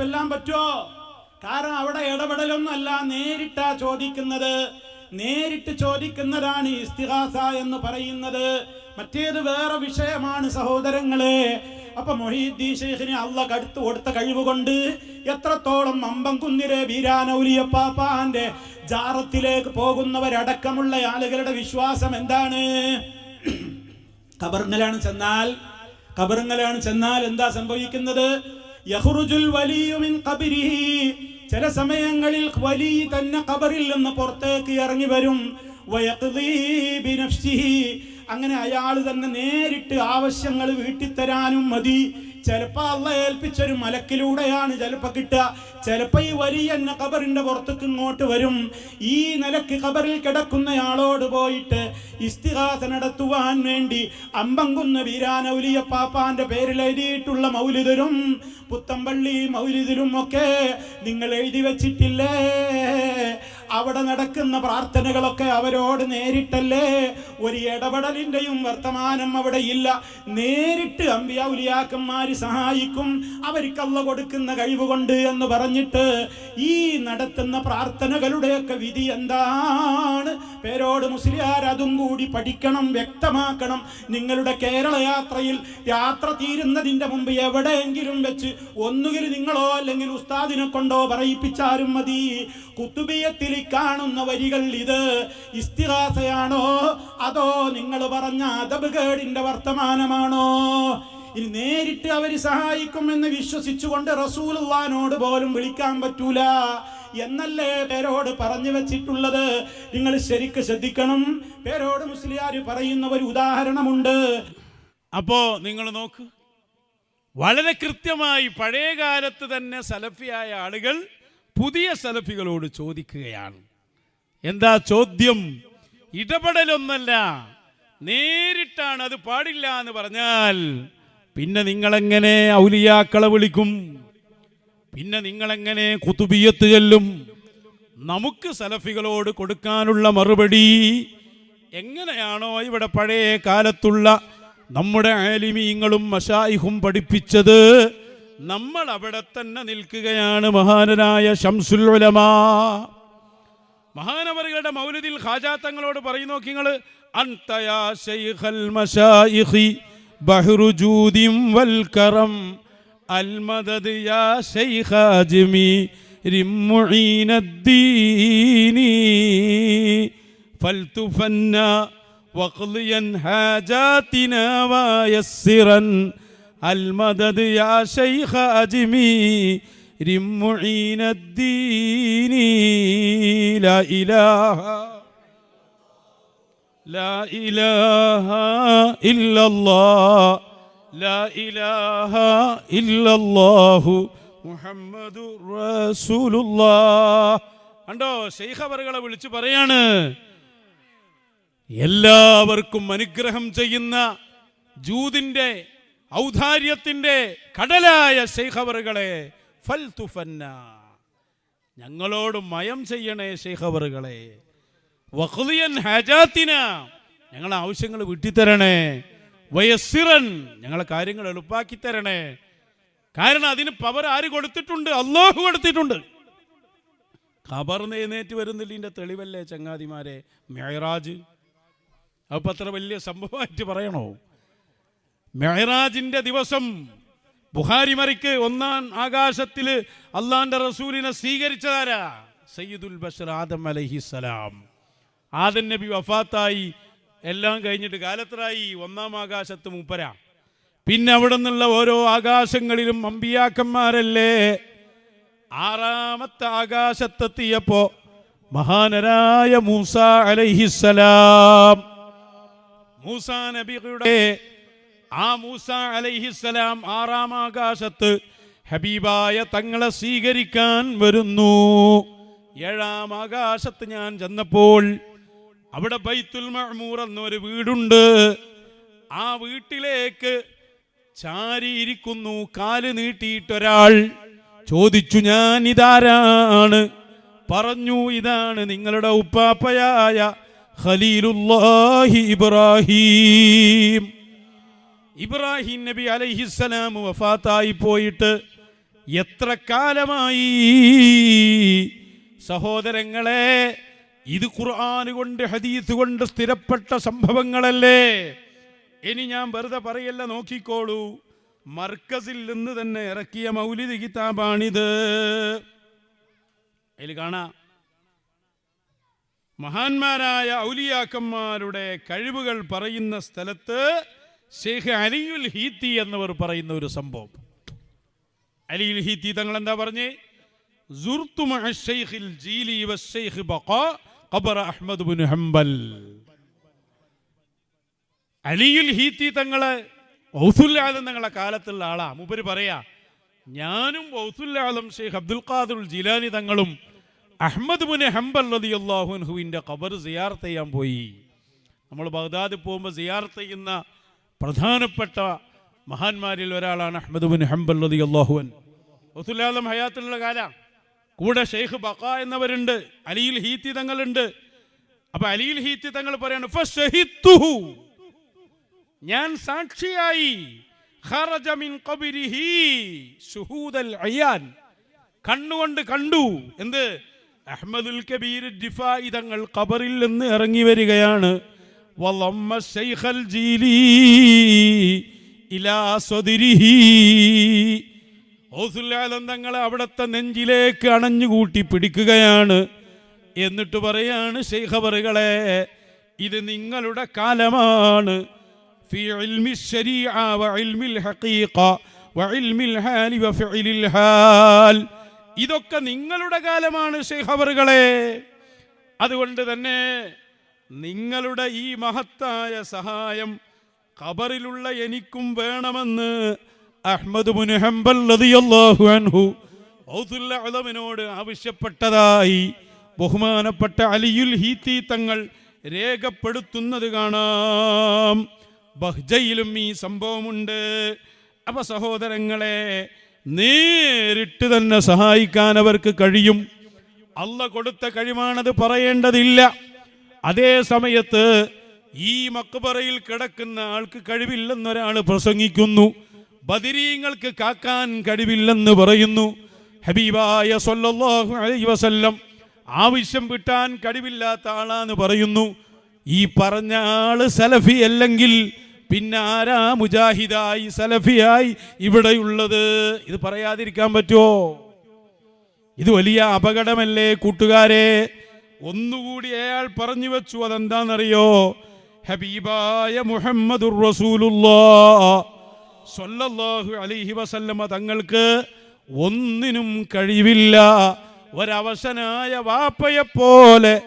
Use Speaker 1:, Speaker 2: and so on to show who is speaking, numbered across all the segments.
Speaker 1: ചൊല്ലാൻ പറ്റുമോ കാരണം അവിടെ ഇടപെടലൊന്നല്ല നേരിട്ടാ ചോദിക്കുന്നത്. നേരിട്ട് ചോദിക്കുന്നതാണ് ഇസ്തിഹാസ എന്ന് പറയുന്നത്. മറ്റേത് വേറെ വിഷയമാണ് സഹോദരങ്ങളെ. അപ്പൊ മൊഹീദ്ദീൻ ഷെയ്ഖിനെ അള്ള കടുത്തു കൊടുത്ത കഴിവ് കൊണ്ട് എത്രത്തോളം അമ്പം കുന്നിരെ വീരാനൗലിയപ്പാപ്പാന്റെ ജാറത്തിലേക്ക് പോകുന്നവരടക്കമുള്ള ആളുകളുടെ വിശ്വാസം എന്താണ്? ഖബറിങ്ങലാണ് ചെന്നാൽ ഖബറിങ്ങലാണ് ചെന്നാൽ എന്താ സംഭവിക്കുന്നത്? യഹ്റുജുൽ വലിയു മിൻ ഖബരിഹി. ചില സമയങ്ങളിൽ വലി തന്നെ കബറിൽ നിന്ന് പുറത്തേക്ക് ഇറങ്ങി വരും. അങ്ങനെ അയാൾ തന്നെ നേരിട്ട് ആവശ്യങ്ങൾ വീട്ടിത്തരാനും മതി. ചിലപ്പോ അള്ള ഏൽപ്പിച്ചൊരു മലക്കിലൂടെയാണ് ചിലപ്പോ കിട്ടുക. ചിലപ്പോ ഈ വലിയ എന്നെ കബറിന്റെ പുറത്തേക്ക് ഇങ്ങോട്ട് വരും. ഈ നിലയ്ക്ക് ഖബറിൽ കിടക്കുന്നയാളോട് പോയിട്ട് ഇസ്തിഹാസ നടത്തുവാൻ വേണ്ടി അമ്പങ്കുന്ന വീരാനൗലിയ പാപ്പാന്റെ പേരിൽ എഴുതിയിട്ടുള്ള മൗലിതരും പുത്തമ്പള്ളി മൗലിതരും ഒക്കെ നിങ്ങൾ എഴുതി വെച്ചിട്ടില്ലേ? അവിടെ നടക്കുന്ന പ്രാർത്ഥനകളൊക്കെ അവരോട് നേരിട്ടല്ലേ? ഒരു ഇടപെടലിന്റെയും വർത്തമാനം അവിടെ ഇല്ല. നേരിട്ട് അമ്പിയാവുലിയാക്കന്മാര് സഹായിക്കും. അവർക്കല്ല കൊടുക്കുന്ന കഴിവ് കൊണ്ട് എന്ന് പറഞ്ഞിട്ട് ഈ നടത്തുന്ന പ്രാർത്ഥനകളുടെയൊക്കെ വിധി എന്താണ്? പേരോട് മുസ്ലിയാർ അതും കൂടി പഠിക്കണം വ്യക്തമാക്കണം. നിങ്ങളുടെ കേരള യാത്രയിൽ യാത്ര തീരുന്നതിന്റെ മുമ്പ് എവിടെയെങ്കിലും വെച്ച് ഒന്നുകിൽ നിങ്ങളോ അല്ലെങ്കിൽ ഉസ്താദിനെ കൊണ്ടോ പറയിപ്പിച്ചാലും മതി. കുത്തുബിയത്തിൽ ഈ കാണുന്ന വരികൾ ഇത് ഇസ്തിഹാസയാണോ അതോ നിങ്ങൾ പറഞ്ഞ അതബുകേടിന്റെ വർത്തമാനമാണോ? ഇനി നേരിട്ട് അവർ സഹായിക്കുമെന്ന് വിശ്വസിച്ചുകൊണ്ട് റസൂലുള്ളാനോട് പോലും വിളിക്കാൻ പറ്റൂല. എന്നല്ലേ പേരോട് പറഞ്ഞു വെച്ചിട്ടുള്ളത്? നിങ്ങൾ ശരിക്ക് ശ്രദ്ധിക്കണം. പേരോട് മുസ്ലിയാർ പറയുന്ന ഒരു ഉദാഹരണമുണ്ട്.
Speaker 2: അപ്പോ നിങ്ങൾ നോക്ക്. വളരെ കൃത്യമായി പഴയ കാലത്ത് തന്നെ സലഫിയായ ആളുകൾ പുതിയ സലഫികളോട് ചോദിക്കുകയാണ്. എന്താ ചോദ്യം? ഇടപെടലൊന്നല്ല. നേരിട്ടാണ് അത് പാടില്ല എന്ന് പറഞ്ഞാൽ പിന്നെ നിങ്ങളെങ്ങനെ ഔലിയാക്കളെ വിളിക്കും? പിന്നെ നിങ്ങളെങ്ങനെ കുത്തുബിയത്ത് ചെല്ലും? നമുക്ക് സലഫികളോട് കൊടുക്കാനുള്ള മറുപടി എങ്ങനെയാണോ ഇവിടെ പഴയ കാലത്തുള്ള നമ്മുടെ ആലിമീങ്ങളും മഷായിഹും പഠിപ്പിച്ചത്? നമ്മൾ അവിടെ തന്നെ നിൽക്കുകയാണ് മഹാനരായ ഷംസുൽ ഉലമാ. മഹാനവറുകളുടെ മൗലിദിൽ ഖാജാ തങ്ങളോട് പറയുന്നു നോക്കിങ്ങൾ വൽ കറം. യാ ഫൽതുഫന്ന വഖ്ലിയൻ ഹാജാതിന المدد يا شيخ أجمي رمعين الدين لا إله لا إله إلا الله لا إله إلا الله محمد رسول الله കണ്ടോ ഷെയ്ഖ് അവറുകളെ വിളിച്ചു പറയാണ് എല്ലാവർക്കും അനുഗ്രഹം ചെയ്യുന്ന ജൂതിന്റെ ഔദാര്യത്തിന്റെ കടലായ ശൈഖവറുകളെ ഫൽ തുഫന്ന ഞങ്ങളോട് മയം ചെയ്യണേ ശൈഖവറുകളെ. ഹാജാത്തിന. ഞങ്ങളെ ആവശ്യങ്ങൾ വിട്ടിത്തരണേ. വയസ്സിറൻ. ഞങ്ങളെ കാര്യങ്ങൾ എളുപ്പാക്കി തരണേ. കാരണം അതിന് പവർ ആര് കൊടുത്തിട്ടുണ്ട്? അള്ളാഹു കൊടുത്തിട്ടുണ്ട്. എഴുന്നേറ്റ് വരുന്നില്ല ഇതിന്റെ തെളിവല്ലേ ചങ്ങാതിമാരെ? മെഹറാജ് അപ്പൊ അത്ര വലിയ സംഭവമായിട്ട് പറയണോ? മെഹറാജിന്റെ ദിവസം ബുഹാരി മറിക്ക് ഒന്നാം ആകാശത്തിൽ അള്ളാന്റെ റസൂലിനെ സ്വീകരിച്ചതാരാ? സയ്യിദുൽ ബഷർ ആദം അലഹിസലാം ആദം നബി വഫാത്തായി. എല്ലാം കഴിഞ്ഞിട്ട് കാലത്തറായി ഒന്നാം ആകാശത്ത് മൂപ്പര. പിന്നെ അവിടെ നിന്നുള്ള ഓരോ ആകാശങ്ങളിലും അമ്പിയാക്കന്മാരല്ലേ? ആറാമത്തെ ആകാശത്തെത്തിയപ്പോ മഹാനരായ മൂസ അലഹിസലാം മൂസ നബിയുടെ ആ മൂസ അലൈഹിസ്സലാം ആറാം ആകാശത്ത് ഹബീബായ തങ്ങളെ സ്വീകരിക്കാൻ വരുന്നു. ഏഴാം ആകാശത്ത് ഞാൻ ചെന്നപ്പോൾ അവിടെ ബൈത്തുൽ മഹ്മൂർ എന്നൊരു വീടുണ്ട്. ആ വീട്ടിലേക്ക് ചാരിയിരിക്കുന്നു. കാൽ നീട്ടിയിട്ടൊരാൾ ചോദിച്ചു ഞാൻ ഇതാരാണ് പറഞ്ഞു ഇതാണ് നിങ്ങളുടെ ഉപ്പാപ്പയായ ഖലീലുല്ലാഹി ഇബ്രാഹിം. ഇബ്രാഹിം നബി അലൈഹിസ്സലാം വഫാത്തായി പോയിട്ട് എത്ര കാലമായി? സഹോദരങ്ങളെ ഇത് ഖുർആൻ കൊണ്ട് ഹദീസ് കൊണ്ട് സ്ഥിരപ്പെട്ട സംഭവങ്ങളല്ലേ? ഇനി ഞാൻ വെറുതെ പറയല്ല നോക്കിക്കോളൂ. മർക്കസിൽ നിന്ന് തന്നെ ഇറക്കിയ മൗലിദ് കിതാബാണിത്. അതിൽ കാണാം. മഹാന്മാരായ ഔലിയാക്കന്മാരുടെ കഴിവുകൾ പറയുന്ന സ്ഥലത്ത് ഷെയ്ഖ് അലിയുൽ ഹീത്തി എന്നവർ പറയുന്ന ഒരു സംഭവം. അലിയുൽ ഹീത്തി തങ്ങൾ എന്താ പറഞ്ഞേ അലിയുൽ ഹീത്തി തങ്ങൾ ഔസുല്ലാലം തങ്ങളെ കാലത്തുള്ള ആളാ. മൂപ്പര് പറയാ ഞാനും ഔസുല്ലാലം ഷെയ്ഖ് അബ്ദുൽ ഖാദുൽ ജിലാനി തങ്ങളും അഹമ്മദ് മുനെ ഹംബൽ റളിയല്ലാഹുവിന്റെ ഖബർ സിയാർത്ത് ചെയ്യാൻ പോയി. നമ്മൾ ബഗ്ദാദിൽ പോകുമ്പോൾ സിയാർത്ത് ചെയ്യുന്ന പ്രധാനപ്പെട്ട മഹാന്മാരിൽ ഒരാളാണ് അഹ്മദ് മുൻ ഹംബൽ അള്ളാഹുവൻ ഔസുല്ലാലം ഹയാത്തിലുള്ള കാല. കൂടെ ഷെയ്ഖ് ബക്ക എന്നവരുണ്ട് അലിയിൽ ഹീത്തി തങ്ങളുണ്ട്. അപ്പൊ അലിയിൽ ഹീത്തി തങ്ങൾ പറയാണ് ഞാൻ സാക്ഷിയായി. കണ്ണുകൊണ്ട് കണ്ടു. എന്ത്? അഹമ്മദുൽ കബീർ തങ്ങൾ ഖബറിൽ നിന്ന് ഇറങ്ങി വരികയാണ്. വളമ്മ ശൈഖൽ ജീലി ഇലാ സ്വദിരിഹി ഔസുല്ലാലം തങ്ങളെ അവിടുത്തെ നെഞ്ചിലേക്ക് അണഞ്ഞുകൂട്ടി പിടിക്കുകയാണ് എന്നിട്ട് പറയാണ് ശൈഖബറുകളെ ഇത് നിങ്ങളുടെ കാലമാണ് في علم الشريعة وعلم الحقيقة وعلم الحال وفعل الحال ഇതൊക്കെ നിങ്ങളുടെ കാലമാണ് ശേഖബറുകളെ അതുകൊണ്ട് തന്നെ നിങ്ങളുടെ ഈ മഹത്തായ സഹായം ഖബറിലുള്ള എനിക്കും വേണമെന്ന് അഹ്മദ് മുൻ ഹംബൽ റളിയല്ലാഹു അൻഹു ഔസുല്ല അലമിനോട് ആവശ്യപ്പെട്ടതായി ബഹുമാനപ്പെട്ട അലിയുൽ ഹീത്തി തങ്ങൾ രേഖപ്പെടുത്തുന്നത് കാണാം. ബഹ്ജയിലും ഈ സംഭവമുണ്ട്. അപ്പൊ സഹോദരങ്ങളെ നേരിട്ട് തന്നെ സഹായിക്കാൻ അവർക്ക് കഴിയും. അല്ല കൊടുത്ത കഴിവാണത് പറയേണ്ടതില്ല. അതേ സമയത്ത് ഈ മക്ബറയിൽ കിടക്കുന്ന ആൾക്ക് കഴിവില്ലെന്നൊരാൾ പ്രസംഗിക്കുന്നു. ബദിരീങ്ങൾക്ക് കാക്കാൻ കഴിവില്ലെന്ന് പറയുന്നു. ഹബീബായ സല്ലല്ലാഹു അലൈഹി വസല്ലം ആവശ്യം വിട്ടാൻ കഴിവില്ലാത്ത ആളാന്ന് പറയുന്നു. ഈ പറഞ്ഞ ആൾ സലഫി അല്ലെങ്കിൽ പിന്നെ ആരാ മുജാഹിദായി സലഫിയായി ഇവിടെയുള്ളത്? ഇത് പറയാതിരിക്കാൻ പറ്റുമോ? ഇത് വലിയ അപകടമല്ലേ കൂട്ടുകാരെ? ഒന്നുകൂടി അയാൾ പറഞ്ഞു വെച്ചു അതെന്താണെന്നറിയോ? ഹബീബായ വസല്ലമ തങ്ങൾക്ക് ഒന്നിനും കഴിവില്ല. ഒരവശനായ വാപ്പയെ പോലെ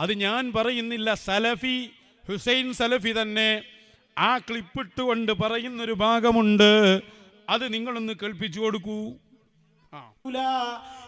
Speaker 2: അത് ഞാൻ പറയുന്നില്ല സലഫി ഹുസൈൻ സലഫി തന്നെ ആ ക്ലിപ്പിട്ടുകൊണ്ട് പറയുന്നൊരു ഭാഗമുണ്ട്. അത് നിങ്ങളൊന്ന് കേൾപ്പിച്ചു കൊടുക്കൂ.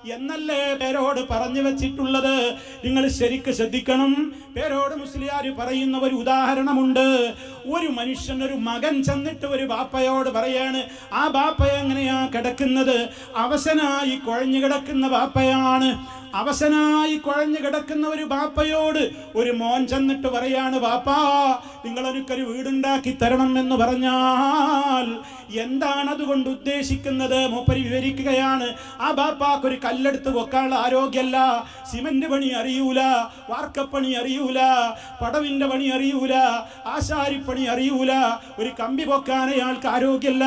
Speaker 1: എന്നല്ലേ പേരോട് പറഞ്ഞു വെച്ചിട്ടുള്ളത്? നിങ്ങൾ ശരിക്ക് ശ്രദ്ധിക്കണം. പേരോട് മുസ്ലിയാർ പറയുന്ന ഒരു ഉദാഹരണമുണ്ട്. ഒരു മനുഷ്യൻ ഒരു മകൻ ചെന്നിട്ട് ഒരു ബാപ്പയോട് പറയാണ് ആ ബാപ്പ എങ്ങനെയാ കിടക്കുന്നത്? അവശനായി കുഴഞ്ഞു കിടക്കുന്ന ബാപ്പയാണ്. അവശനായി കുഴഞ്ഞു കിടക്കുന്ന ഒരു ബാപ്പയോട് ഒരു മോൻ ചെന്നിട്ട് പറയാണ് ബാപ്പാ നിങ്ങൾ എനിക്കൊരു വീടുണ്ടാക്കി തരണം എന്ന് പറഞ്ഞാൽ എന്താണ് അതുകൊണ്ട് ഉദ്ദേശിക്കുന്നത്? മൂപ്പരി വിവരിക്കുകയാണ്. ആ ബാപ്പാക്ക് ഒരു കല്ലെടുത്ത് വെക്കാനുള്ള ആരോഗ്യമല്ല. സിമന്റ് പണി അറിയൂല. വാർക്കപ്പണി അറിയൂല. പടവിന്റെ പണി അറിയൂല. ആശാരിപ്പണി അറിയൂല. ഒരു കമ്പി പൊക്കാൻ അയാൾക്ക് ആരോഗ്യമല്ല.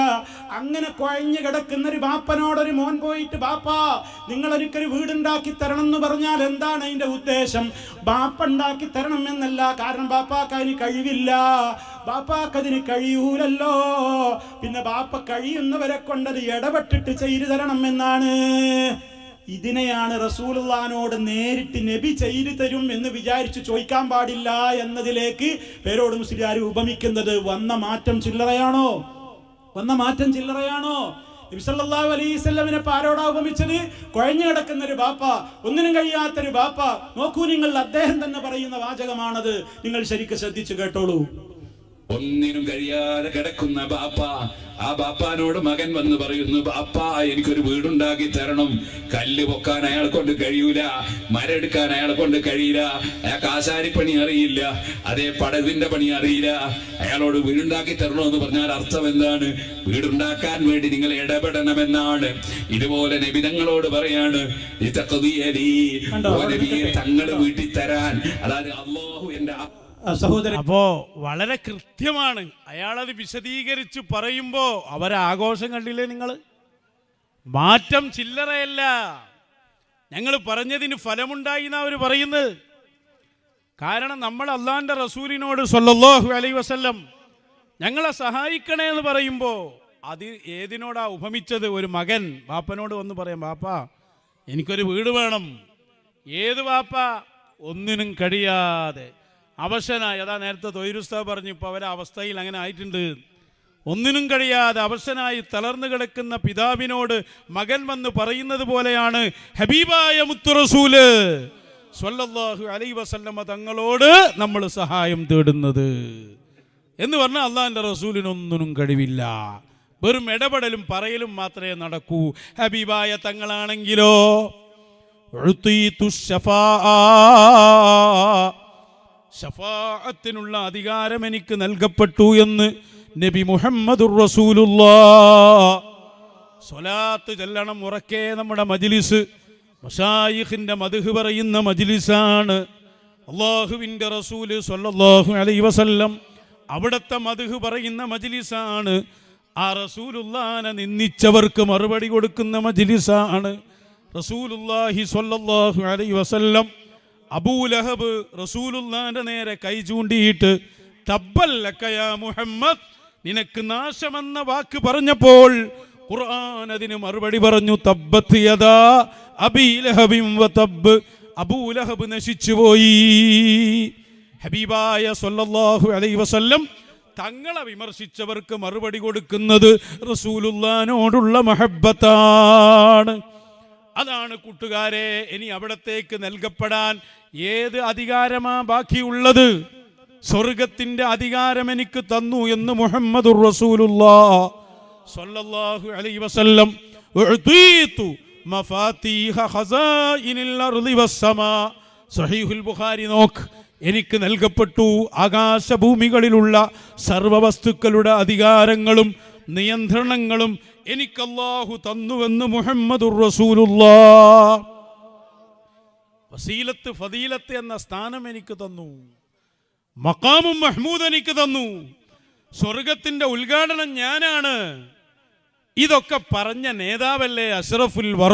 Speaker 1: അങ്ങനെ കുഴഞ്ഞു കിടക്കുന്ന ഒരു ബാപ്പനോടൊരു മോൻ പോയിട്ട് ബാപ്പാ നിങ്ങൾ എനിക്കൊരു വീടുണ്ടാക്കി തരണം എന്ന് പറഞ്ഞാൽ എന്താണ് അതിന്റെ ഉദ്ദേശം? ബാപ്പ ഉണ്ടാക്കി തരണം എന്നല്ല കാരണം ബാപ്പാക്ക് അതിന് കഴിവില്ല. ബാപ്പാക്ക് അതിന് കഴിയൂലല്ലോ. പിന്നെ ബാപ്പ കഴിയുന്നവരെ കൊണ്ടത് ഇടപെട്ടിട്ട് ചെയ്തു തരണം എന്നാണ്. ഇതിനെയാണ് റസൂലുള്ളാനോട് നേരിട്ട് നബി ചെയ്തു തരും എന്ന് വിചാരിച്ച് ചോദിക്കാൻ പാടില്ല എന്നതിലേക്ക് പേരോട് മുസ്ലിം ഉപമിക്കുന്നത് വന്ന മാറ്റം ചില്ലറയാണോ? വന്ന മാറ്റം ചില്ലറയാണോ? നബിസല്ലാഹു അലൈവല്ലമിനെ ആരോടാ ഉപമിച്ചത് കുഴഞ്ഞു കിടക്കുന്ന ഒരു ബാപ്പ ഒന്നിനും കഴിയാത്തൊരു ബാപ്പ. നോക്കൂ നിങ്ങൾ അദ്ദേഹം തന്നെ പറയുന്ന വാചകമാണത്. നിങ്ങൾ ശരിക്കും ശ്രദ്ധിച്ചു കേട്ടോളൂ.
Speaker 3: ഒന്നിനും കഴിയാതെ കിടക്കുന്ന ബാപ്പ. ആ ബാപ്പാനോട് മകൻ വന്ന് പറയുന്നു ബാപ്പ എനിക്കൊരു വീടുണ്ടാക്കി തരണം. കല്ല് പൊക്കാൻ അയാളെ കൊണ്ട് കഴിയൂല മരെടുക്കാൻ അയാളെ കൊണ്ട് കഴിയില്ല അയാൾക്ക് ആശാരിപ്പണി അറിയില്ല അതേ പടവിന്റെ പണി അറിയില്ല. അയാളോട് വീടുണ്ടാക്കി എന്ന് പറഞ്ഞാൽ അർത്ഥം എന്താണ്? വീടുണ്ടാക്കാൻ വേണ്ടി നിങ്ങൾ ഇടപെടണമെന്നാണ്. ഇതുപോലെ നബിതങ്ങളോട് പറയാണ് തങ്ങൾ വീട്ടിൽ തരാൻ അതായത് അള്ളാഹു എന്റെ
Speaker 1: സഹോദരൻ.
Speaker 2: അപ്പോ വളരെ കൃത്യമാണ്. അയാളത് വിശദീകരിച്ച് പറയുമ്പോ അവരെ ആഘോഷം കണ്ടില്ലേ നിങ്ങൾ മാറ്റം ചില്ലറയല്ല. ഞങ്ങൾ പറഞ്ഞതിന് ഫലമുണ്ടായി എന്നാ അവർ പറയുന്നത്. കാരണം നമ്മൾ അള്ളാന്റെ റസൂലിനോട് സല്ലല്ലാഹു അലൈ വസല്ലം ഞങ്ങളെ സഹായിക്കണേ എന്ന് പറയുമ്പോൾ അത് ഏതിനോടാ ഉപമിച്ചത്? ഒരു മകൻ ബാപ്പനോട് വന്ന് പറയാം ബാപ്പ എനിക്കൊരു വീട് വേണം. ഏത് ബാപ്പ ഒന്നിനും കഴിയാതെ. അവശനായി അതാ നേരത്തെ തൊഴിലുസ്താ പറഞ്ഞു ഇപ്പോൾ അവരെ അവസ്ഥയിൽ അങ്ങനെ ആയിട്ടുണ്ട്. ഒന്നിനും കഴിയാതെ അവശനായി തളർന്നു കിടക്കുന്ന പിതാവിനോട് മകൻ വന്ന് പറയുന്നത് പോലെയാണ് ഹബീബായ മുത്തുറസൂൽ. സ്വല്ലല്ലാഹു അലൈ വസല്ലമ തങ്ങളോട് നമ്മൾ സഹായം തേടുന്നത്. എന്ന് പറഞ്ഞാൽ അള്ളാഹിന്റെ റസൂലിനൊന്നിനും കഴിവില്ല. വെറും ഇടപെടലും പറയലും മാത്രമേ നടക്കൂ. ഹബീബായ തങ്ങളാണെങ്കിലോ. ഷഫാഅത്തിനുള്ള അധികാരം എനിക്ക് നൽകപ്പെട്ടു എന്ന് നബി മുഹമ്മദുർ റസൂലുള്ള. സ്വലാത്ത് ചെല്ലണം ഉറക്കെ നമ്മുടെ മജ്ലിസ്. മഷായിഖിന്റെ മധുഹ് പറയുന്ന മജ്ലിസാണ്. അള്ളാഹുവിന്റെ റസൂൽ സ്വല്ലല്ലാഹു അലൈഹി വസല്ലം അവിടുത്തെ മധുഹ് പറയുന്ന മജ്ലിസാണ്. ആ റസൂലുള്ളാനെ നിന്ദിച്ചവർക്ക് മറുപടി കൊടുക്കുന്ന മജ്ലിസാണ്. റസൂലുള്ളാഹി സ്വല്ലല്ലാഹു അലൈഹി വസല്ലം അബൂലഹബ് റസൂലുല്ലാന്റെ നേരെ കൈ ചൂണ്ടിയിട്ട് തബ്ബല്ലക്കയ മുഹമ്മദ്. നിനക്ക് നാശമെന്ന വാക്ക് പറഞ്ഞപ്പോൾ ഖുർആൻ അതിന് മറുപടി പറഞ്ഞു തബ്ബത്ത് യദാ അബീലഹബിം വതബ് അബൂലഹബ് നശിച്ചുപോയി ഹബീബായ സല്ലല്ലാഹു അലൈഹി വസല്ലം തങ്ങളെ വിമർശിച്ചവർക്ക് മറുപടി കൊടുക്കുന്നത് റസൂലുള്ളാനോടുള്ള മഹബത്താണ് അതാണ് കൂട്ടുകാരെ ഇനി അവിടത്തേക്ക് നൽകപ്പെടാൻ ഏത് അധികാരമാ ബാക്കിയുള്ളത്? സ്വർഗത്തിന്റെ അധികാരം എനിക്ക് തന്നു എന്ന് മുഹമ്മദ് സല്ലല്ലാഹു അലൈഹി വസല്ലം. ബുഖാരി നോക്ക് എനിക്ക് നൽകപ്പെട്ടു ആകാശഭൂമികളിലുള്ള സർവവസ്തുക്കളുടെ അധികാരങ്ങളും നിയന്ത്രണങ്ങളും എനിക്ക് തന്നുവെന്ന് മുഹമ്മദുർ റസൂലുള്ള വസീലത്ത് ഫതീലത്ത് എന്ന സ്ഥാനം എനിക്ക് തന്നു. മക്കാമും മഹ്മൂദ് എനിക്ക് തന്നു. സ്വർഗത്തിന്റെ ഉദ്ഘാടനം ഞാനാണ്. ഇതൊക്കെ പറഞ്ഞ നേതാവല്ലേ അഷ്റഫുൽ വറ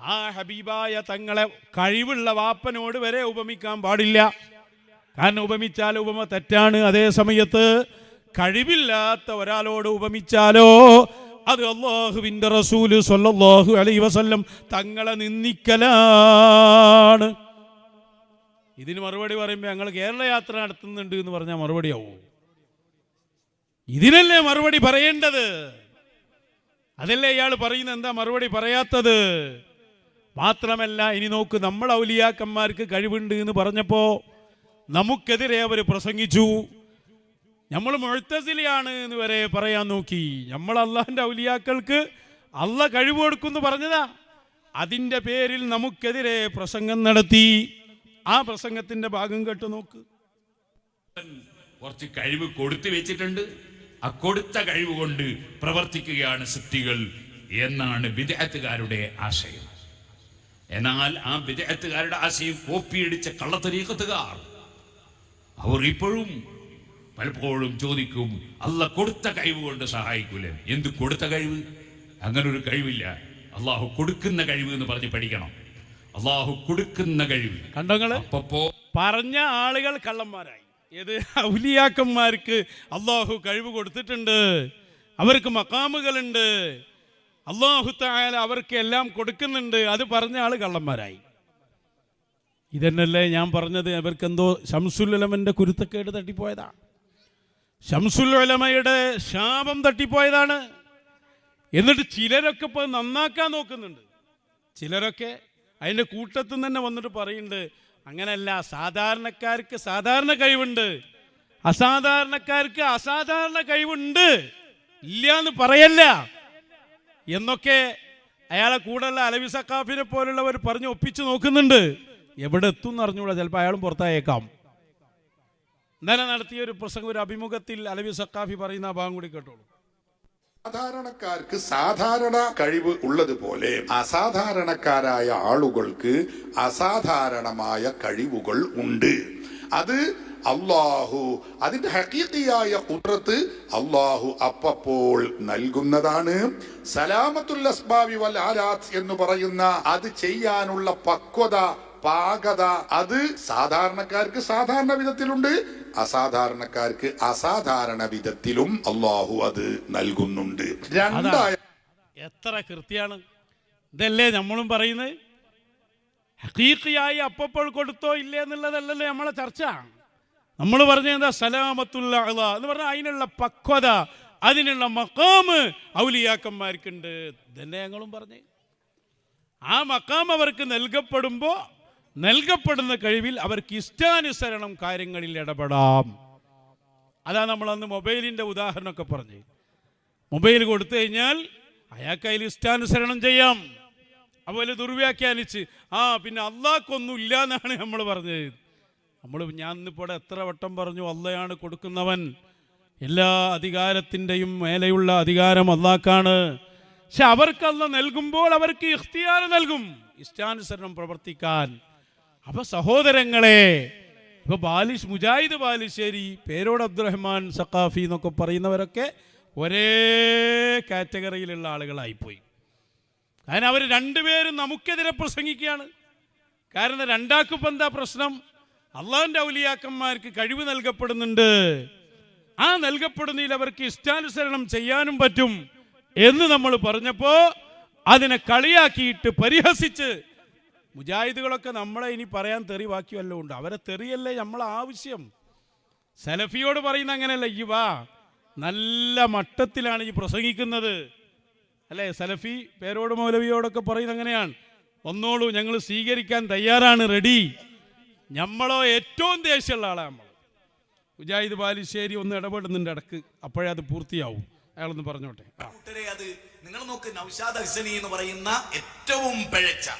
Speaker 2: ആ ഹബീബായ തങ്ങളെ കഴിവുള്ള വാപ്പനോട് വരെ ഉപമിക്കാൻ പാടില്ല. കാരണം ഉപമിച്ചാൽ ഉപമ തെറ്റാണ്. അതേ സമയത്ത് കഴിവില്ലാത്ത ഒരാളോട് ഉപമിച്ചാലോ? അത് അള്ളാഹുവിന്റെ റസൂൽ സൊല്ലാഹു അലൈ വസല്ലം തങ്ങളെ നിന്ദിക്കലാണ്. ഇതിന് മറുപടി പറയുമ്പോൾ ഞങ്ങൾ കേരള യാത്ര നടത്തുന്നുണ്ട് എന്ന് പറഞ്ഞാൽ മറുപടിയാവൂ. ഇതിനല്ലേ മറുപടി പറയേണ്ടത്? അതല്ലേ ഇയാൾ പറയുന്ന എന്താ മറുപടി പറയാത്തത്? മാത്രമല്ല ഇനി നോക്ക് നമ്മൾ ഔലിയാക്കന്മാർക്ക് കഴിവുണ്ട് എന്ന് പറഞ്ഞപ്പോൾ നമുക്കെതിരെ അവർ പ്രസംഗിച്ചു. നമ്മൾ മുഴുത്തസിലിയാണ് എന്ന് വരെ പറയാൻ നോക്കി. നമ്മൾ അള്ളാഹിന്റെ ഔലിയാക്കൾക്ക് അള്ള കഴിവ് കൊടുക്കുമെന്ന് പറഞ്ഞതാ. അതിന്റെ പേരിൽ നമുക്കെതിരെ പ്രസംഗം നടത്തി. ആ പ്രസംഗത്തിന്റെ ഭാഗം കേട്ട് നോക്ക്.
Speaker 4: കുറച്ച് കഴിവ് കൊടുത്തു വെച്ചിട്ടുണ്ട്. ആ കൊടുത്ത കഴിവ് കൊണ്ട് പ്രവർത്തിക്കുകയാണ് സൃഷ്ടികൾ എന്നാണ് വിദേഹത്തുകാരുടെ ആശയം. എന്നാൽ ആ വിദേഹത്തുകാരുടെ ആശയം കോപ്പിയടിച്ച കള്ളത്തരീക്കത്തുകാർ അവർ ഇപ്പോഴും പലപ്പോഴും ചോദിക്കും അല്ല കൊടുത്ത കഴിവ് കൊണ്ട് സഹായിക്കൂലേ? എന്ത് കൊടുത്ത കഴിവ്? അങ്ങനെ ഒരു കഴിവില്ല. അള്ളാഹു കൊടുക്കുന്ന കഴിവ് എന്ന് പറഞ്ഞ് പഠിക്കണം. അള്ളാഹു കൊടുക്കുന്ന കഴിവ്.
Speaker 2: കണ്ടോ
Speaker 4: അപ്പപ്പോ
Speaker 2: പറഞ്ഞ ആളുകൾ കള്ളന്മാരായി. ഏത് ഔലിയാക്കന്മാർക്ക് അള്ളാഹു കഴിവ് കൊടുത്തിട്ടുണ്ട്. അവർക്ക് മക്കാമുകളുണ്ട് അള്ളാഹു തായാല അവർക്ക് എല്ലാം കൊടുക്കുന്നുണ്ട്. അത് പറഞ്ഞ ആൾ കള്ളന്മാരായി. ഇതന്നല്ലേ ഞാൻ പറഞ്ഞത്? അവർക്കെന്തോ ശംസുല്ലമന്റെ കുരുത്തക്കേട് തട്ടിപ്പോയതാ. ശംസുല്ലമയുടെ ശാപം തട്ടിപ്പോയതാണ്. എന്നിട്ട് ചിലരൊക്കെ ഇപ്പോൾ നന്നാക്കാൻ നോക്കുന്നുണ്ട്. ചിലരൊക്കെ അതിന്റെ കൂട്ടത്തിൽ തന്നെ വന്നിട്ട് പറയുന്നുണ്ട് അങ്ങനല്ല സാധാരണക്കാർക്ക് സാധാരണ കഴിവുണ്ട്. അസാധാരണക്കാർക്ക് അസാധാരണ കഴിവുണ്ട്. ഇല്ല എന്ന് പറയല്ല. എന്നൊക്കെ അയാളെ കൂടെയുള്ള അലവി സക്കാഫിനെ പോലുള്ളവർ പറഞ്ഞ് ഒപ്പിച്ചു നോക്കുന്നുണ്ട്. എവിടെ എത്തും എന്ന് അറിഞ്ഞുകൂടാ ചിലപ്പോൾ അയാളും പുറത്തായേക്കാം. ഇന്നലെ നടത്തിയ ഒരു പ്രസംഗം ഒരു അഭിമുഖത്തിൽ അലവി സക്കാഫി പറയുന്ന ഭാഗം കൂടി കേട്ടോളൂ.
Speaker 5: സാധാരണക്കാർക്ക് സാധാരണ കഴിവ് ഉള്ളതുപോലെ അസാധാരണക്കാരായ ആളുകൾക്ക് അസാധാരണമായ കഴിവുകൾ ഉണ്ട്. അത് അള്ളാഹു അതിന്റെ ഹക്കീത്തിയായ കുദ്രത്ത് അള്ളാഹു അപ്പപ്പോൾ നൽകുന്നതാണ്. സലാമത്തുൽ അസ്ബാബി വൽ ആലാത്ത് എന്ന് പറയുന്ന അത് ചെയ്യാനുള്ള പക്വത പാകത. അത് സാധാരണക്കാർക്ക് സാധാരണ വിധത്തിലുണ്ട് അസാധാരണക്കാർക്ക് അസാധാരണ വിധത്തിലും അള്ളാഹു അത് നൽകുന്നുണ്ട്. രണ്ടായ
Speaker 2: എത്ര കൃത്യാണ്. ഇതല്ലേ നമ്മളും പറയുന്നത്? ഹക്കീക്കിയായി അപ്പപ്പോൾ കൊടുത്തോ ഇല്ലേ എന്നുള്ളതല്ലല്ലോ നമ്മളെ ചർച്ച. നമ്മൾ പറഞ്ഞ എന്താ? സലാമത്തുള്ള എന്ന് പറഞ്ഞാൽ അതിനുള്ള പക്വത അതിനുള്ള മക്കാമ് ഔലിയാക്കന്മാർക്കുണ്ട്. ഇതന്നെ ഞങ്ങളും പറഞ്ഞു ആ മക്കാം അവർക്ക് നൽകപ്പെടുമ്പോൾ നൽകപ്പെടുന്ന കഴിവിൽ അവർക്ക് ഇഷ്ടാനുസരണം കാര്യങ്ങളിൽ ഇടപെടാം. അതാ നമ്മൾ അന്ന് മൊബൈലിന്റെ ഉദാഹരണമൊക്കെ പറഞ്ഞു. മൊബൈൽ കൊടുത്തു കഴിഞ്ഞാൽ അയാൾക്ക് അതിൽ ഇഷ്ടാനുസരണം ചെയ്യാം. അതുപോലെ ദുർവ്യാഖ്യാനിച്ച് ആ പിന്നെ അള്ളാഹ്ക്കൊന്നും ഇല്ല എന്നാണ് നമ്മൾ പറഞ്ഞത്. നമ്മൾ ഞാൻ ഇന്നിപ്പോ എത്ര വട്ടം പറഞ്ഞു അള്ളയാണ് കൊടുക്കുന്നവൻ. എല്ലാ അധികാരത്തിന്റെയും മേലെയുള്ള അധികാരം അള്ളാക്കാണ്. പക്ഷെ അവർക്ക് അല്ല നൽകുമ്പോൾ അവർക്ക് ഇഖ്തിയാർ നൽകും. ഇഷ്ടാനുസരണം പ്രവർത്തിക്കാൻ. അപ്പൊ സഹോദരങ്ങളെ ഇപ്പൊ ബാലിഷ് മുജാഹിദ് ബാലിശ്ശേരി പേരോട് അബ്ദുറഹ്മാൻ സഖാഫി എന്നൊക്കെ പറയുന്നവരൊക്കെ ഒരേ കാറ്റഗറിയിലുള്ള ആളുകളായിപ്പോയി. കാരണം അവർ രണ്ടുപേരും നമുക്കെതിരെ പ്രസംഗിക്കുകയാണ്. കാരണം രണ്ടാക്കുപന്താ എന്താ പ്രശ്നം? അള്ളാഹിന്റെ ഔലിയാക്കന്മാർക്ക് കഴിവ് നൽകപ്പെടുന്നുണ്ട്. ആ നൽകപ്പെടുന്നതിൽ അവർക്ക് ഇഷ്ടാനുസരണം ചെയ്യാനും പറ്റും എന്ന് നമ്മൾ പറഞ്ഞപ്പോൾ അതിനെ കളിയാക്കിയിട്ട് പരിഹസിച്ച് മുജാഹിദുകളൊക്കെ നമ്മളെ ഇനി പറയാൻ തെറി ബാക്കി വല്ലതും ഉണ്ട്. അവരെ തെറിയല്ലേ നമ്മളെ ആവശ്യം. സലഫിയോട് പറയുന്ന അങ്ങനെയല്ല ഈ വാ നല്ല മട്ടത്തിലാണ് ഈ പ്രസംഗിക്കുന്നത്. അല്ലേ സലഫി പേരോട് മൗലവിയോടൊക്കെ പറയുന്ന അങ്ങനെയാണ്. ഒന്നോളൂ ഞങ്ങൾ സ്വീകരിക്കാൻ തയ്യാറാണ് റെഡി. നമ്മളോ ഏറ്റവും ദേഷ്യമുള്ള ആളാണ് നമ്മൾ മുജാഹിദ് ബാലുശ്ശേരി ഒന്ന് ഇടപെടുന്നുണ്ട് ഇടയ്ക്ക്. അപ്പോഴേ അത് പൂർത്തിയാവും. അയാളൊന്ന് പറഞ്ഞോട്ടെ.
Speaker 6: അത് നിങ്ങൾ നോക്ക് നൗഷാദ് ഹസനി എന്ന് പറയുന്ന ഏറ്റവും പിഴച്ച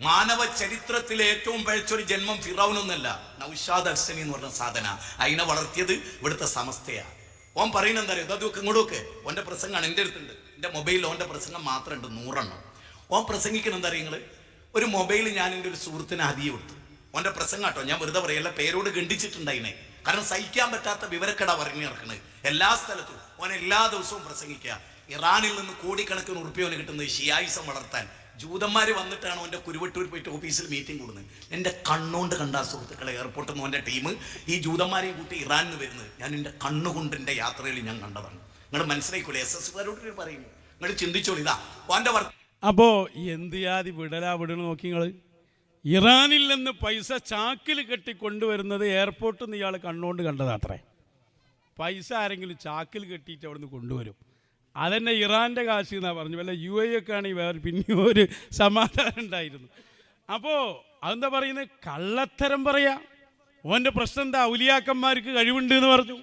Speaker 6: മാനവ ചരിത്രത്തിലെ ഏറ്റവും പഴച്ചൊരു ജന്മം ഫിറൌനൊന്നല്ല നൗഷാദ് അഹ്സനി എന്ന് പറഞ്ഞ സാധന. അതിനെ വളർത്തിയത് ഇവിടുത്തെ സമസ്തയാ. ഓൻ പറയുന്ന എന്താ അറിയോ? അതൊക്കെ ഇങ്ങോട്ട് ഓന്റെ പ്രസംഗമാണ് എന്റെ അടുത്തുണ്ട്. എന്റെ മൊബൈലിൽ ഓന്റെ പ്രസംഗം മാത്രമുണ്ട് നൂറെണ്ണം. ഓൻ പ്രസംഗിക്കണം എന്താ നിങ്ങൾ? ഒരു മൊബൈൽ ഞാൻ എന്റെ ഒരു സുഹൃത്തിന് ഹതിയ കൊടുത്തു. ഓന്റെ പ്രസംഗം കേട്ടോ. ഞാൻ വെറുതെ പറയല്ല പേരോട് ഗണ്ടിച്ചിട്ടുണ്ടായിനെ കാരണം സഹിക്കാൻ പറ്റാത്ത വിവരക്കട പറഞ്ഞു നടക്കുന്നത് എല്ലാ സ്ഥലത്തും ഓൻ എല്ലാ ദിവസവും പ്രസംഗിക്കുക. ഇറാനിൽ നിന്ന് കോടിക്കണക്കിന് ഉറുപ്പിയോന് കിട്ടുന്നത് ഷിയായിസം വളർത്താൻ. ജൂതന്മാർ വന്നിട്ടാണ് അവന്റെ കുരുവട്ടൂർ പോയിട്ട് ഓഫീസിൽ മീറ്റിംഗ് കൂടുന്നത്. എന്റെ കണ്ണുകൊണ്ട് കണ്ട സുഹൃത്തുക്കളെ എയർപോർട്ടിൽ നിന്ന് അവന്റെ ടീം ഈ ജൂതന്മാരെയും കൂട്ടി ഇറാനിൽ വരുന്നത്. ഞാൻ എന്റെ കണ്ണുകൊണ്ട് എന്റെ യാത്രയിൽ ഞാൻ കണ്ടതാണ്. നിങ്ങൾ മനസ്സിലായിക്കോളെ എസ് എസ് കാരോട് പറയുന്നു നിങ്ങൾ ചിന്തിച്ചോളൂ ഇതാ ഓന്റെ വർക്ക്
Speaker 2: അപ്പോൾ എന്ത് ജാതി വിടലാ വിടൽ നോക്കി നിങ്ങൾ ഇറാനിൽ നിന്ന് പൈസ ചാക്കിൽ കെട്ടി കൊണ്ടുവരുന്നത് എയർപോർട്ടിൽ നിന്ന് ഇയാൾ കണ്ണുകൊണ്ട് കണ്ടതാത്രേ. പൈസ ആരെങ്കിലും ചാക്കിൽ കെട്ടിയിട്ട് അവിടെ നിന്ന് കൊണ്ടുവരും. അതന്നെ ഇറാന്റെ കാശി എന്നാണ് പറഞ്ഞു. വല്ല യു എ ഒക്കെ ആണെങ്കിൽ വേറെ പിന്നെ ഒരു സമാധാനം ഉണ്ടായിരുന്നു. അപ്പോൾ അതെന്താ പറയുന്നത് കള്ളത്തരം പറയാ. ഓന്റെ പ്രശ്നം എന്താ ഔലിയാക്കന്മാർക്ക് കഴിവുണ്ട് എന്ന് പറഞ്ഞു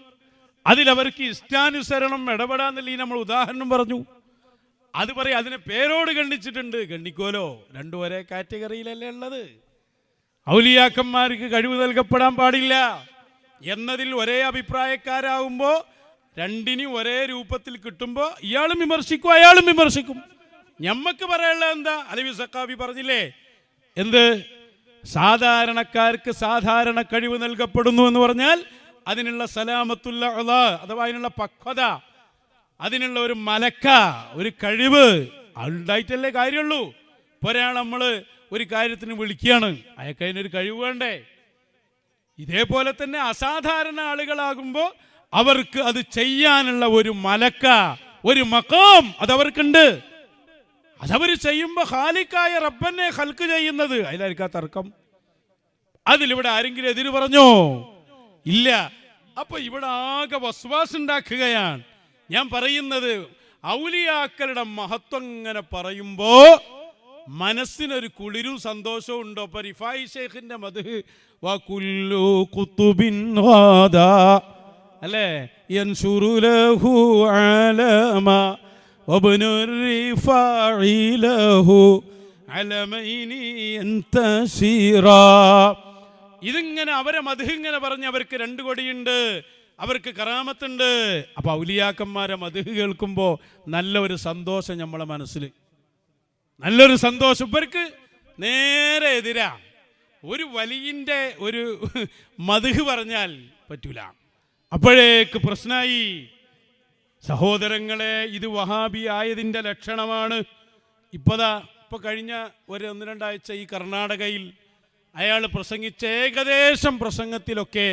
Speaker 2: അതിലവർക്ക് ഇഷ്ടാനുസരണം ഇടപെടാന്നില്ല നമ്മൾ ഉദാഹരണം പറഞ്ഞു. അത് പറയാം അതിനെ പേരോട് ഗണ്ണിച്ചിട്ടുണ്ട് ഗണ്ണിക്കോലോ രണ്ടു ഒരേ കാറ്റഗറിയിലല്ലേ ഉള്ളത്. ഔലിയാക്കന്മാർക്ക് കഴിവ് നൽകപ്പെടാൻ പാടില്ല എന്നതിൽ ഒരേ അഭിപ്രായക്കാരാകുമ്പോൾ രണ്ടിനും ഒരേ രൂപത്തിൽ കിട്ടുമ്പോൾ ഇയാളും വിമർശിക്കും അയാളും വിമർശിക്കും. ഞമ്മക്ക് പറയാനുള്ളത് എന്താ? അലവി സക്കാബി പറഞ്ഞില്ലേ? എന്ത്? സാധാരണക്കാർക്ക് സാധാരണ കഴിവ് നൽകപ്പെടുന്നു എന്ന് പറഞ്ഞാൽ അതിനുള്ള സലാമത്തുള്ള അഥവാ അതിനുള്ള പക്വത അതിനുള്ള ഒരു മലക്ക ഒരു കഴിവ് ഉണ്ടായിട്ടല്ലേ കാര്യമുള്ളൂ. ഇപ്പോൾ ഒരാൾ നമ്മൾ ഒരു കാര്യത്തിന് വിളിക്കുകയാണ് അയാൾക്ക് അതിനൊരു കഴിവ് വേണ്ടേ? ഇതേപോലെ തന്നെ അസാധാരണ ആളുകളാകുമ്പോൾ അവർക്ക് അത് ചെയ്യാനുള്ള ഒരു മലക്ക ഒരു മക്കാം അതവർക്കുണ്ട്. അതവർ ചെയ്യുമ്പോൾ ഹാലിക്കായ റബ്ബനെ ഹൽക്ക് ചെയ്യുന്നത്. അതിലായിരിക്കാ തർക്കം. അതിലിവിടെ ആരെങ്കിലും എതിര് പറഞ്ഞോ? ഇല്ല. അപ്പൊ ഇവിടെ ആകെ വസ്വാസ് ഉണ്ടാക്കുകയാണ്. ഞാൻ പറയുന്നത് ഔലിയാക്കളുടെ മഹത്വം ഇങ്ങനെ പറയുമ്പോ മനസ്സിനൊരു കുളിരും സന്തോഷവും ഉണ്ടോ? അപ്പൊ റിഫായി ഷേഖിന്റെ മത് കുല്ലു കുത്തുബിൻ. അല്ലേ? യൻഷുറുലഹു അലമ വബനുറിഫാഇലഹു അലമൈനി എന്തശീറാ ഇതിങ്ങനെ അവരെ മധുഹിങ്ങനെ പറഞ്ഞ് അവർക്ക് രണ്ട് കൊടിയുണ്ട് അവർക്ക് കറാമത്തുണ്ട്. അപ്പോൾ ഔലിയാക്കന്മാരെ മധുഹ് കേൾക്കുമ്പോൾ നല്ലൊരു സന്തോഷം നമ്മളെ മനസ്സിൽ നല്ലൊരു സന്തോഷം. ഇവർക്ക് നേരെ എതിരാ. ഒരു വലിയ ഒരു മധുഹ് പറഞ്ഞാൽ പറ്റൂല. അപ്പോഴേക്ക് പ്രശ്നമായി സഹോദരങ്ങളെ ഇത് വഹാബി ആയതിന്റെ ലക്ഷണമാണ്. ഇപ്പതാ ഇപ്പൊ കഴിഞ്ഞ ഒരു ഒന്ന് രണ്ടാഴ്ച ഈ കർണാടകയിൽ അയാൾ പ്രസംഗിച്ച ഏകദേശം പ്രസംഗത്തിലൊക്കെ